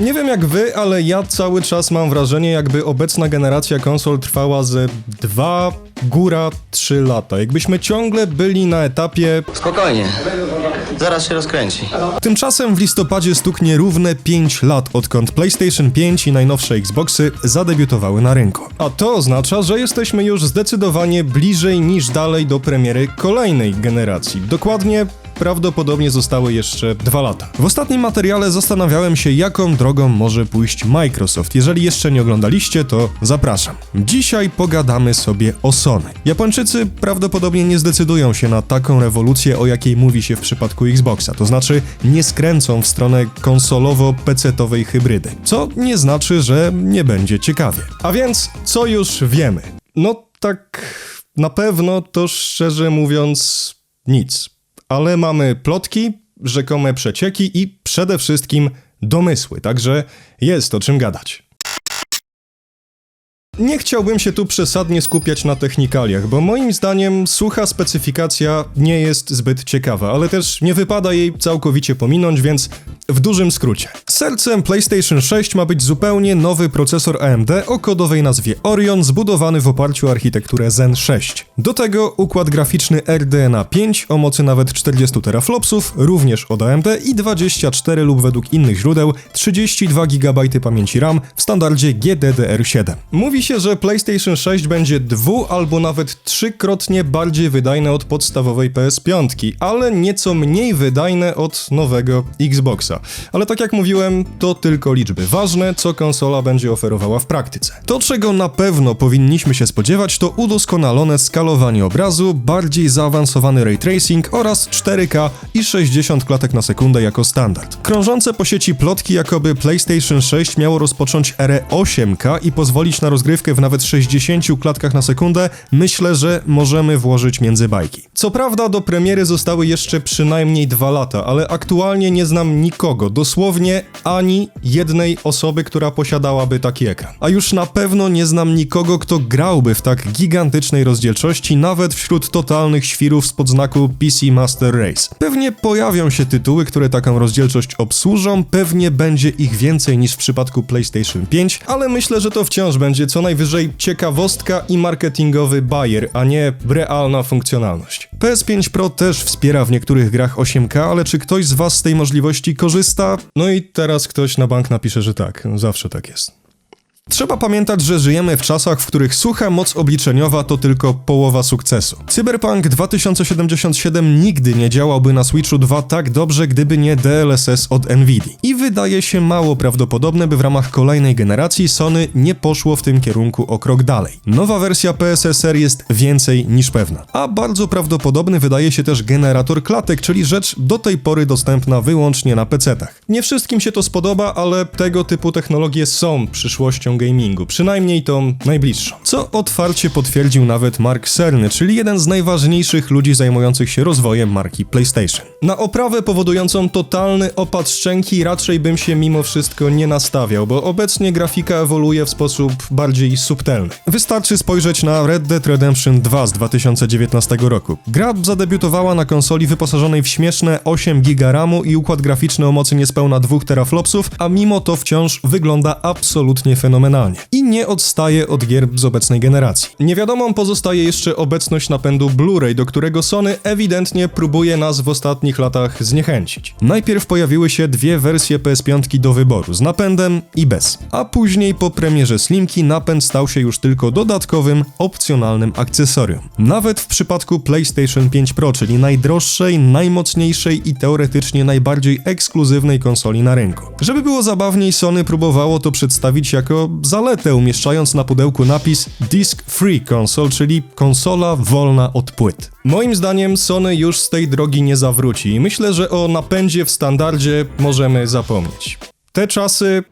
Nie wiem jak wy, ale ja cały czas mam wrażenie, jakby obecna generacja konsol trwała ze dwa, góra trzy lata. Jakbyśmy ciągle byli na etapie. Spokojnie. Zaraz się rozkręci. Tymczasem w listopadzie stuknie równe 5 lat, odkąd PlayStation 5 i najnowsze Xboxy zadebiutowały na rynku. A to oznacza, że jesteśmy już zdecydowanie bliżej niż dalej do premiery kolejnej generacji. Dokładnie prawdopodobnie zostały jeszcze dwa lata. W ostatnim materiale zastanawiałem się, jaką drogą może pójść Microsoft. Jeżeli jeszcze nie oglądaliście, to zapraszam. Dzisiaj pogadamy sobie o Sony. Japończycy prawdopodobnie nie zdecydują się na taką rewolucję, o jakiej mówi się w przypadku Xboxa, to znaczy nie skręcą w stronę konsolowo-pecetowej hybrydy, co nie znaczy, że nie będzie ciekawie. A więc, co już wiemy? No tak, na pewno to szczerze mówiąc nic ale mamy plotki, rzekome przecieki i przede wszystkim domysły, także jest o czym gadać. Nie chciałbym się tu przesadnie skupiać na technikaliach, bo moim zdaniem sucha specyfikacja nie jest zbyt ciekawa, ale też nie wypada jej całkowicie pominąć, więc w dużym skrócie. Sercem PlayStation 6 ma być zupełnie nowy procesor AMD o kodowej nazwie Orion, zbudowany w oparciu o architekturę Zen 6. Do tego układ graficzny RDNA 5 o mocy nawet 40 teraflopsów, również od AMD i 24 lub według innych źródeł 32 GB pamięci RAM w standardzie GDDR7. Mówi się, że PlayStation 6 będzie dwu albo nawet trzykrotnie bardziej wydajne od podstawowej PS5, ale nieco mniej wydajne od nowego Xboxa. Ale tak jak mówiłem, to tylko liczby. Ważne, co konsola będzie oferowała w praktyce. To, czego na pewno powinniśmy się spodziewać, to udoskonalone skalowanie obrazu, bardziej zaawansowany ray tracing oraz 4K i 60 klatek na sekundę jako standard. Krążące po sieci plotki, jakoby PlayStation 6 miało rozpocząć erę 8K i pozwolić na rozgrywkę w nawet 60 klatkach na sekundę, myślę, że możemy włożyć między bajki. Co prawda do premiery zostały jeszcze przynajmniej dwa lata, ale aktualnie nie znam nikogo, dosłownie ani jednej osoby, która posiadałaby taki ekran. A już na pewno nie znam nikogo, kto grałby w tak gigantycznej rozdzielczości, nawet wśród totalnych świrów spod znaku PC Master Race. Pewnie pojawią się tytuły, które taką rozdzielczość obsłużą, pewnie będzie ich więcej niż w przypadku PlayStation 5, ale myślę, że to wciąż będzie co najwyżej ciekawostka i marketingowy bajer, a nie realna funkcjonalność. PS5 Pro też wspiera w niektórych grach 8K, ale czy ktoś z Was z tej możliwości korzysta? No i teraz ktoś na bank napisze, że tak, zawsze tak jest. Trzeba pamiętać, że żyjemy w czasach, w których sucha moc obliczeniowa to tylko połowa sukcesu. Cyberpunk 2077 nigdy nie działałby na Switchu 2 tak dobrze, gdyby nie DLSS od Nvidia. I wydaje się mało prawdopodobne, by w ramach kolejnej generacji Sony nie poszło w tym kierunku o krok dalej. Nowa wersja PSSR jest więcej niż pewna. A bardzo prawdopodobny wydaje się też generator klatek, czyli rzecz do tej pory dostępna wyłącznie na PC-tach. Nie wszystkim się to spodoba, ale tego typu technologie są przyszłością gamingu, przynajmniej tą najbliższą. Co otwarcie potwierdził nawet Mark Cerny, czyli jeden z najważniejszych ludzi zajmujących się rozwojem marki PlayStation. Na oprawę powodującą totalny opad szczęki raczej bym się mimo wszystko nie nastawiał, bo obecnie grafika ewoluuje w sposób bardziej subtelny. Wystarczy spojrzeć na Red Dead Redemption 2 z 2019 roku. Gra zadebiutowała na konsoli wyposażonej w śmieszne 8 GB RAMu i układ graficzny o mocy niespełna 2 teraflopsów, a mimo to wciąż wygląda absolutnie fenomenalnie. I nie odstaje od gier z obecnej generacji. Niewiadomą pozostaje jeszcze obecność napędu Blu-ray, do którego Sony ewidentnie próbuje nas w ostatnich latach zniechęcić. Najpierw pojawiły się dwie wersje PS5 do wyboru, z napędem i bez. A później po premierze Slimki napęd stał się już tylko dodatkowym, opcjonalnym akcesorium. Nawet w przypadku PlayStation 5 Pro, czyli najdroższej, najmocniejszej i teoretycznie najbardziej ekskluzywnej konsoli na rynku. Żeby było zabawniej, Sony próbowało to przedstawić jako zaletę, umieszczając na pudełku napis Disc Free Console, czyli konsola wolna od płyt. Moim zdaniem Sony już z tej drogi nie zawróci i myślę, że o napędzie w standardzie możemy zapomnieć. Te czasy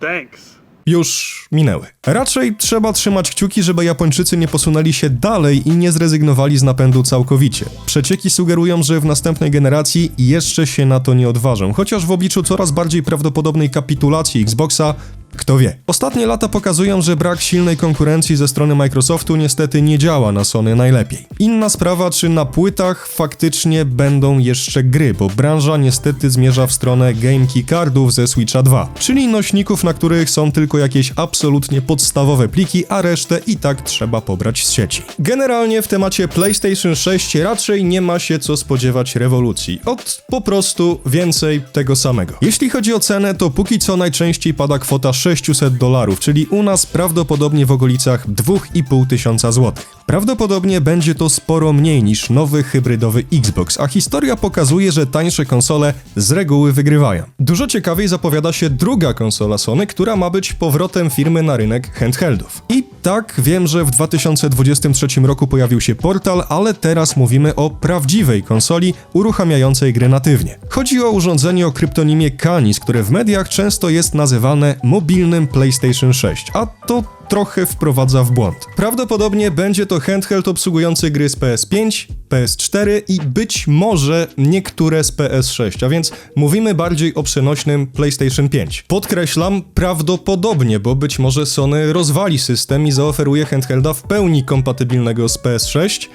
Thanks. już minęły. Raczej trzeba trzymać kciuki, żeby Japończycy nie posunęli się dalej i nie zrezygnowali z napędu całkowicie. Przecieki sugerują, że w następnej generacji jeszcze się na to nie odważą, chociaż w obliczu coraz bardziej prawdopodobnej kapitulacji Xboxa Kto wie. Ostatnie lata pokazują, że brak silnej konkurencji ze strony Microsoftu niestety nie działa na Sony najlepiej. Inna sprawa, czy na płytach faktycznie będą jeszcze gry, bo branża niestety zmierza w stronę game keycardów ze Switcha 2, czyli nośników, na których są tylko jakieś absolutnie podstawowe pliki, a resztę i tak trzeba pobrać z sieci. Generalnie w temacie PlayStation 6 raczej nie ma się co spodziewać rewolucji. Od po prostu więcej tego samego. Jeśli chodzi o cenę, to póki co najczęściej pada kwota 600 dolarów, czyli u nas prawdopodobnie w okolicach 2,5 tysiąca złotych. Prawdopodobnie będzie to sporo mniej niż nowy hybrydowy Xbox, a historia pokazuje, że tańsze konsole z reguły wygrywają. Dużo ciekawiej zapowiada się druga konsola Sony, która ma być powrotem firmy na rynek handheldów. I tak, wiem, że w 2023 roku pojawił się portal, ale teraz mówimy o prawdziwej konsoli uruchamiającej gry natywnie. Chodzi o urządzenie o kryptonimie Canis, które w mediach często jest nazywane mobilnym PlayStation 6, a to trochę wprowadza w błąd. Prawdopodobnie będzie to handheld obsługujący gry z PS5, PS4 i być może niektóre z PS6, a więc mówimy bardziej o przenośnym PlayStation 5. Podkreślam prawdopodobnie, bo być może Sony rozwali system i zaoferuje handhelda w pełni kompatybilnego z PS6,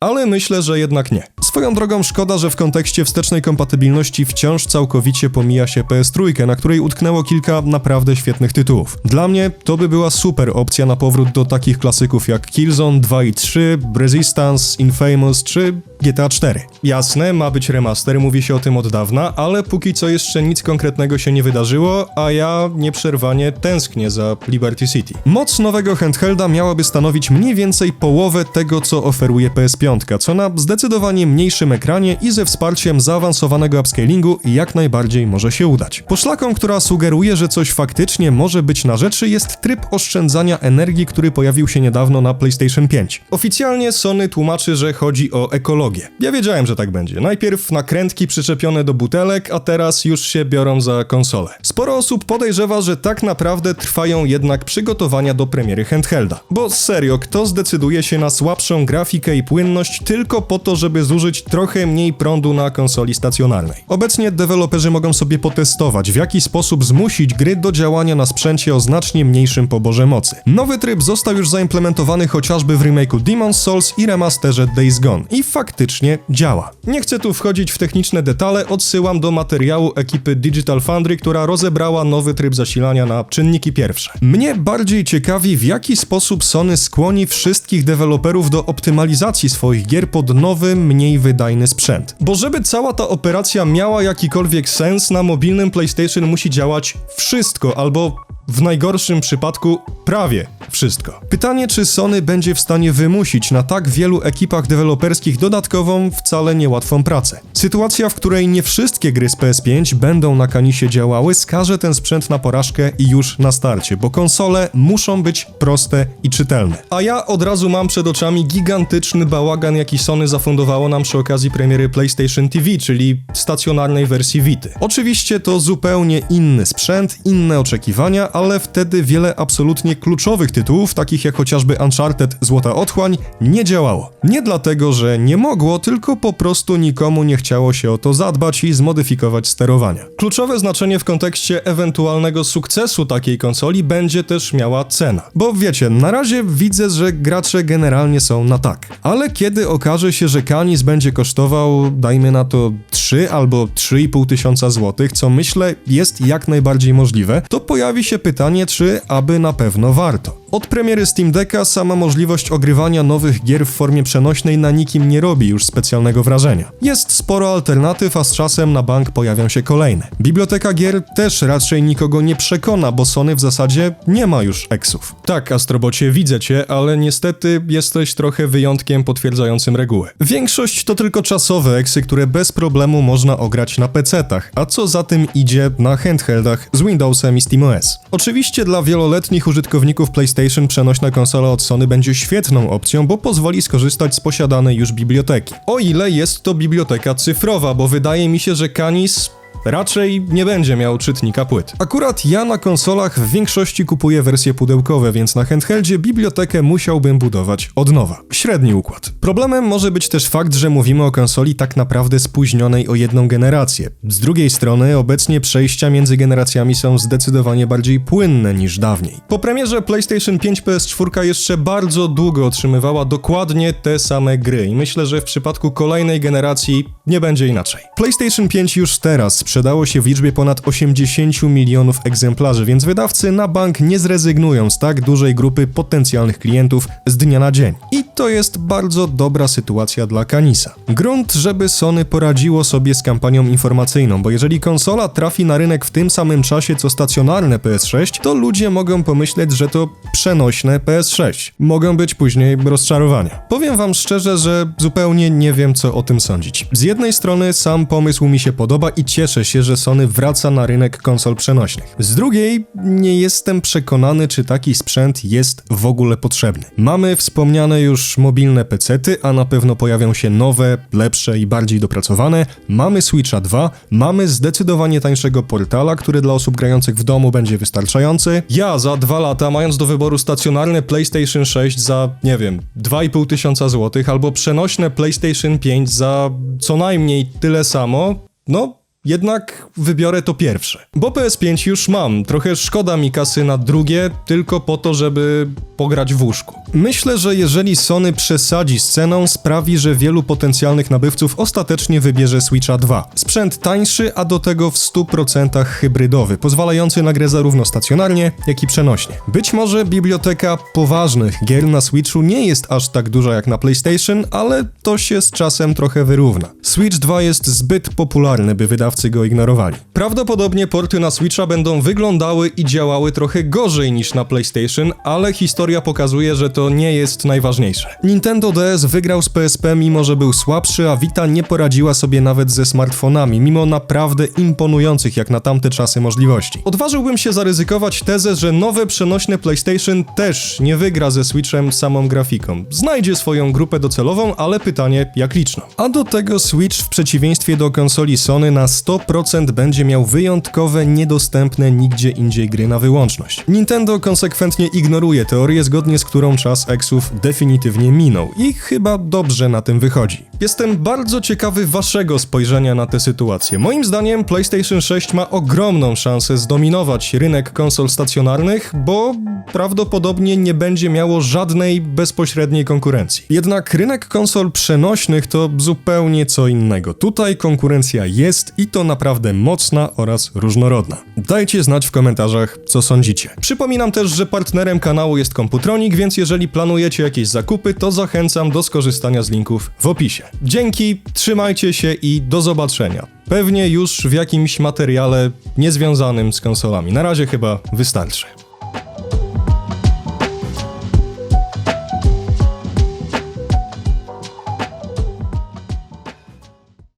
ale myślę, że jednak nie. Swoją drogą szkoda, że w kontekście wstecznej kompatybilności wciąż całkowicie pomija się PS3, na której utknęło kilka naprawdę świetnych tytułów. Dla mnie to by była super opcja na powrót do takich klasyków jak Killzone 2 i 3, Resistance, Infamous czy GTA 4. Jasne, ma być remaster, mówi się o tym od dawna, ale póki co jeszcze nic konkretnego się nie wydarzyło, a ja nieprzerwanie tęsknię za Liberty City. Moc nowego handhelda miałaby stanowić mniej więcej połowę tego, co oferuje PS5, co na zdecydowanie mniejszym ekranie i ze wsparciem zaawansowanego upscalingu jak najbardziej może się udać. Poszlaką, która sugeruje, że coś faktycznie może być na rzeczy, jest tryb oszczędzania energii, który pojawił się niedawno na PlayStation 5. Oficjalnie Sony tłumaczy, że chodzi o ekologię. Ja wiedziałem, że tak będzie. Najpierw nakrętki przyczepione do butelek, a teraz już się biorą za konsolę. Sporo osób podejrzewa, że tak naprawdę trwają jednak przygotowania do premiery handhelda. Bo serio, kto zdecyduje się na słabszą grafikę i płynność tylko po to, żeby zużyć trochę mniej prądu na konsoli stacjonarnej? Obecnie deweloperzy mogą sobie potestować, w jaki sposób zmusić gry do działania na sprzęcie o znacznie mniejszym poborze mocy. Nowy tryb został już zaimplementowany chociażby w remake'u Demon's Souls i remasterze Days Gone i faktycznie działa. Nie chcę tu wchodzić w techniczne detale, odsyłam do materiału ekipy Digital Foundry, która rozebrała nowy tryb zasilania na czynniki pierwsze. Mnie bardziej ciekawi, w jaki sposób Sony skłoni wszystkich deweloperów do optymalizacji swoich gier pod nowy, mniej wydajny sprzęt. Bo żeby cała ta operacja miała jakikolwiek sens, na mobilnym PlayStation musi działać wszystko, albo w najgorszym przypadku prawie wszystko. Pytanie, czy Sony będzie w stanie wymusić na tak wielu ekipach deweloperskich dodatkową, wcale niełatwą pracę. Sytuacja, w której nie wszystkie gry z PS5 będą na kanisie działały, skaże ten sprzęt na porażkę i już na starcie, bo konsole muszą być proste i czytelne. A ja od razu mam przed oczami gigantyczny bałagan, jaki Sony zafundowało nam przy okazji premiery PlayStation TV, czyli stacjonarnej wersji Vity. Oczywiście to zupełnie inny sprzęt, inne oczekiwania, ale wtedy wiele absolutnie kluczowych tytułów, takich jak chociażby Uncharted Złota Otchłań, nie działało. Nie dlatego, że nie mogło, tylko po prostu nikomu nie chciało się o to zadbać i zmodyfikować sterowania. Kluczowe znaczenie w kontekście ewentualnego sukcesu takiej konsoli będzie też miała cena. Bo wiecie, na razie widzę, że gracze generalnie są na tak. Ale kiedy okaże się, że Canis będzie kosztował, dajmy na to 3 albo 3,5 tysiąca złotych, co myślę jest jak najbardziej możliwe, to pojawi się pytanie, czy aby na pewno warto. Od premiery Steam Decka sama możliwość ogrywania nowych gier w formie przenośnej na nikim nie robi już specjalnego wrażenia. Jest sporo alternatyw, a z czasem na bank pojawią się kolejne. Biblioteka gier też raczej nikogo nie przekona, bo Sony w zasadzie nie ma już eksów. Tak, Astrobocie, widzę cię, ale niestety jesteś trochę wyjątkiem potwierdzającym regułę. Większość to tylko czasowe eksy, które bez problemu można ograć na PC-tach, a co za tym idzie na handheldach z Windowsem i SteamOS. Oczywiście dla wieloletnich użytkowników PlayStation przenośna konsola od Sony będzie świetną opcją, bo pozwoli skorzystać z posiadanej już biblioteki. O ile jest to biblioteka cyfrowa, bo wydaje mi się, że Canis Raczej nie będzie miał czytnika płyt. Akurat ja na konsolach w większości kupuję wersje pudełkowe, więc na handheldzie bibliotekę musiałbym budować od nowa. Średni układ. Problemem może być też fakt, że mówimy o konsoli tak naprawdę spóźnionej o jedną generację. Z drugiej strony, obecnie przejścia między generacjami są zdecydowanie bardziej płynne niż dawniej. Po premierze PlayStation 5 PS4 jeszcze bardzo długo otrzymywała dokładnie te same gry i myślę, że w przypadku kolejnej generacji nie będzie inaczej. PlayStation 5 już teraz sprzedało się w liczbie ponad 80 milionów egzemplarzy, więc wydawcy na bank nie zrezygnują z tak dużej grupy potencjalnych klientów z dnia na dzień. I to jest bardzo dobra sytuacja dla Kanisa. Grunt, żeby Sony poradziło sobie z kampanią informacyjną, bo jeżeli konsola trafi na rynek w tym samym czasie co stacjonarne PS6, to ludzie mogą pomyśleć, że to przenośne PS6. Mogą być później rozczarowania. Powiem wam szczerze, że zupełnie nie wiem co o tym sądzić. Z jednej strony sam pomysł mi się podoba i cieszę się, że Sony wraca na rynek konsol przenośnych. Z drugiej nie jestem przekonany, czy taki sprzęt jest w ogóle potrzebny. Mamy wspomniane już mobilne pecety, a na pewno pojawią się nowe, lepsze i bardziej dopracowane. Mamy Switcha 2, mamy zdecydowanie tańszego portala, który dla osób grających w domu będzie wystarczający. Ja za dwa lata, mając do wyboru stacjonarne PlayStation 6 za, nie wiem, 2,5 tysiąca złotych, albo przenośne PlayStation 5 za co najmniej tyle samo, no jednak wybiorę to pierwsze. Bo PS5 już mam, trochę szkoda mi kasy na drugie, tylko po to, żeby pograć w łóżku. Myślę, że jeżeli Sony przesadzi z ceną, sprawi, że wielu potencjalnych nabywców ostatecznie wybierze Switcha 2. Sprzęt tańszy, a do tego w 100% hybrydowy, pozwalający na grę zarówno stacjonarnie, jak i przenośnie. Być może biblioteka poważnych gier na Switchu nie jest aż tak duża jak na PlayStation, ale to się z czasem trochę wyrówna. Switch 2 jest zbyt popularny, by wydawcy go ignorowali. Prawdopodobnie porty na Switcha będą wyglądały i działały trochę gorzej niż na PlayStation, ale historia pokazuje, że to nie jest najważniejsze. Nintendo DS wygrał z PSP mimo, że był słabszy, a Vita nie poradziła sobie nawet ze smartfonami, mimo naprawdę imponujących jak na tamte czasy możliwości. Odważyłbym się zaryzykować tezę, że nowe przenośne PlayStation też nie wygra ze Switchem samą grafiką. Znajdzie swoją grupę docelową, ale pytanie jak liczną. A do tego Switch w przeciwieństwie do konsoli Sony na 100% będzie miał wyjątkowe, niedostępne nigdzie indziej gry na wyłączność. Nintendo konsekwentnie ignoruje teorię, zgodnie z którą czas Exów definitywnie minął i chyba dobrze na tym wychodzi. Jestem bardzo ciekawy waszego spojrzenia na tę sytuację. Moim zdaniem PlayStation 6 ma ogromną szansę zdominować rynek konsol stacjonarnych, bo prawdopodobnie nie będzie miało żadnej bezpośredniej konkurencji. Jednak rynek konsol przenośnych to zupełnie co innego. Tutaj konkurencja jest i to naprawdę mocna oraz różnorodna. Dajcie znać w komentarzach, co sądzicie. Przypominam też, że partnerem kanału jest Komputronik, więc jeżeli planujecie jakieś zakupy, to zachęcam do skorzystania z linków w opisie. Dzięki, trzymajcie się i do zobaczenia. Pewnie już w jakimś materiale niezwiązanym z konsolami. Na razie chyba wystarczy.